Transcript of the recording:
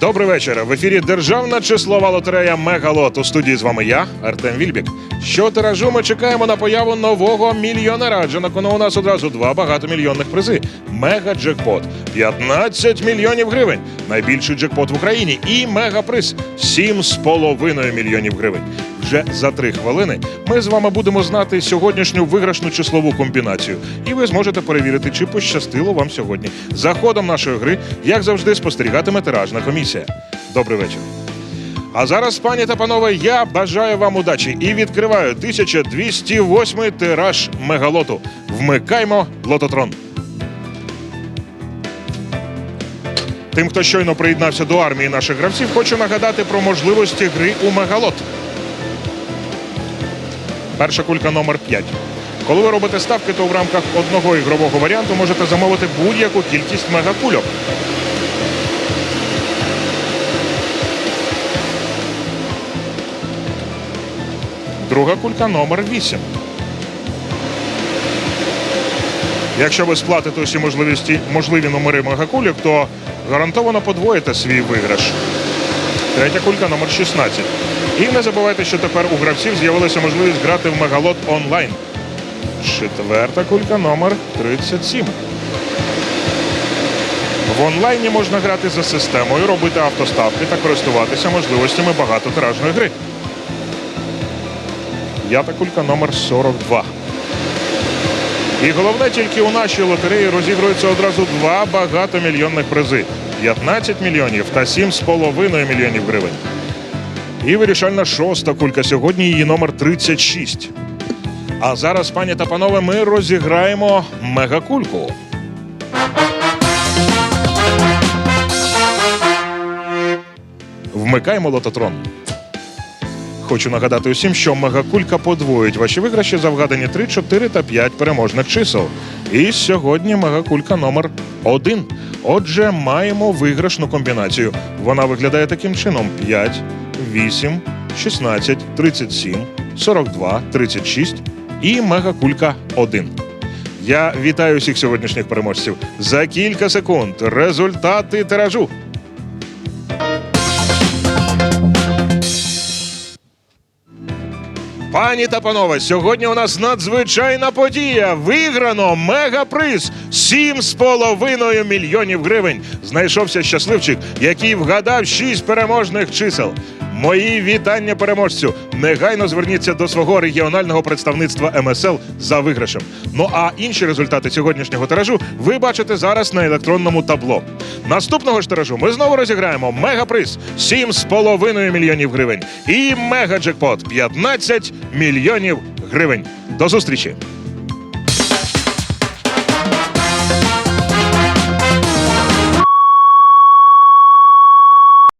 Добрий вечір. В ефірі державна числова лотерея Мегалот. У студії з вами я, Артем Вільбік. Що тиражу ми чекаємо на появу нового мільйонера. Адже на кону у нас одразу два багатомільйонних призи. Мега джекпот 15 мільйонів гривень. Найбільший джекпот в Україні. І мегаприз 7,5 мільйонів гривень. Вже за три хвилини ми з вами будемо знати сьогоднішню виграшну числову комбінацію, і ви зможете перевірити, чи пощастило вам сьогодні. За ходом нашої гри, як завжди, спостерігатиме тиражна комісія. Добрий вечір. А зараз, пані та панове, я бажаю вам удачі і відкриваю 1208 тираж мегалоту. Вмикаймо лототрон. Тим, хто щойно приєднався до армії наших гравців, хочу нагадати про можливості гри у мегалот. Перша кулька номер 5. Коли ви робите ставки, то в рамках одного ігрового варіанту можете замовити будь-яку кількість мегакульок. Друга кулька номер 8. Якщо ви сплатите усі можливості, можливі номери мегакульок, то гарантовано подвоїте свій виграш. Третя кулька номер 16. І не забувайте, що тепер у гравців з'явилася можливість грати в мегалот онлайн. Четверта кулька номер 37. В онлайні можна грати за системою, робити автоставки та користуватися можливостями багатотиражної гри. П'ята кулька номер 42. І головне, тільки у нашій лотереї розігруються одразу два багатомільйонних призи: 15 мільйонів та 7,5 мільйонів гривень. І вирішальна шоста кулька сьогодні її номер 36. А зараз, пані та панове, ми розіграємо мегакульку. Вмикаємо лототрон. Хочу нагадати усім, що мегакулька подвоїть ваші виграші за вгадані 3, 4 та 5 переможних чисел. І сьогодні мегакулька номер 1. Отже, маємо виграшну комбінацію. Вона виглядає таким чином: 5, 8, 16, 37, 42, 36 і мегакулька 1. Я вітаю всіх сьогоднішніх переможців. За кілька секунд результати тиражу. Пані та панове, сьогодні у нас надзвичайна подія. Виграно мегаприз 7,5 мільйонів гривень. Знайшовся щасливчик, який вгадав 6 переможних чисел. Мої вітання переможцю. Негайно зверніться до свого регіонального представництва МСЛ за виграшем. Ну а інші результати сьогоднішнього тиражу ви бачите зараз на електронному табло. Наступного ж тиражу ми знову розіграємо мегаприз 7,5 мільйонів гривень і мегаджекпот 15 мільйонів гривень. До зустрічі!